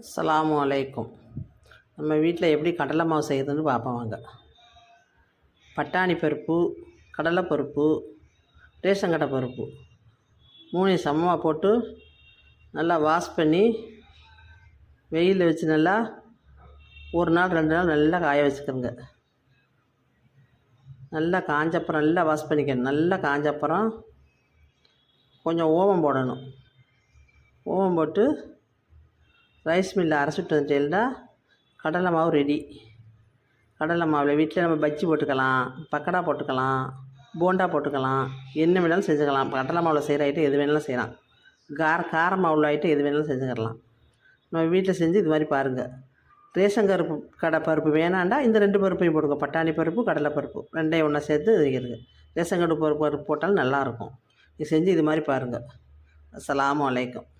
அஸ்ஸலாமு அலைக்கும். நம்ம வீட்டில் எப்படி கடலை மாவு செய்யுதுன்னு பார்ப்போம் வாங்க. பட்டாணி பருப்பு கடலை பருப்பு ரேஷன் கடை பருப்பு மூணையும் சமமாக போட்டு நல்லா வாஷ் பண்ணி வெயிலில் வச்சு நல்லா ஒரு நாள் ரெண்டு நாள் நல்லா காய வச்சுக்கிறோங்க நல்லா காஞ்சப்புறம் நல்லா வாஷ் பண்ணிக்கணும் நல்லா காஞ்சப்புறம் கொஞ்சம் ஓமம் போடணும். ஓமம் போட்டு ரைஸ் மில்லில் அரைச்சிட்டு வந்துட்டேன்டா. கடலை மாவு ரெடி கடலை மாவில் வீட்டில் நம்ம பஜ்ஜி போட்டுக்கலாம் பக்கடா போட்டுக்கலாம் போண்டா போட்டுக்கலாம் என்ன வேணாலும் செஞ்சுக்கலாம். கடலை மாவில் செய்கிற ஐட்டம் எது வேணாலும் செய்யலாம். கார கார மாவில் ஐட்டம் எது வேணாலும் செஞ்சுக்கலாம். நம்ம வீட்டில் செஞ்சு இது மாதிரி பாருங்கள் ரேஷன் கருப்பு கடை பருப்பு வேணாண்டா இந்த ரெண்டு பருப்பையும் போடுங்க. பட்டாணி பருப்பு கடலை பருப்பு ரெண்டையும் ஒன்றா சேர்த்து வைக்கிறது ரேஷன் கடை பருப்பு பருப்பு போட்டாலும் நல்லாயிருக்கும் இது செஞ்சு இது மாதிரி பாருங்கள் அஸ்ஸலாமு அலைக்கும்.